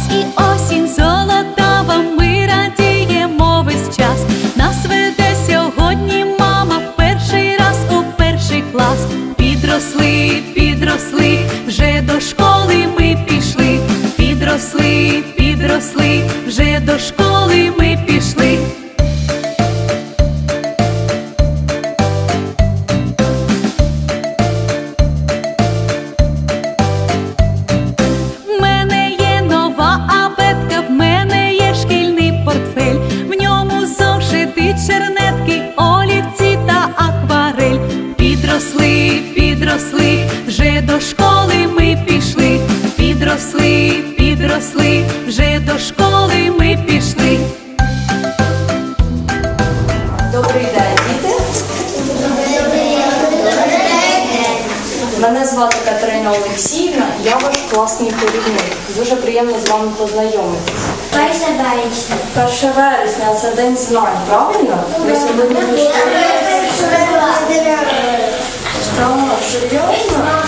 Ось і осінь золота вам, ми радіємо весь час. Нас веде сьогодні мама в перший раз у перший клас. Підросли, підросли, вже до школи ми пішли. Підросли, підросли, вже до школи ми пішли. підросли, вже до школи ми пішли, підросли, підросли, вже до школи ми пішли. Добрий день, діти. Мене звати Катерина Олексійна, я ваш класний керівник. Дуже приємно з вами познайомитися. Перша вересня. Перше вересня це день знань, правильно? Ми сьогодні серйозно?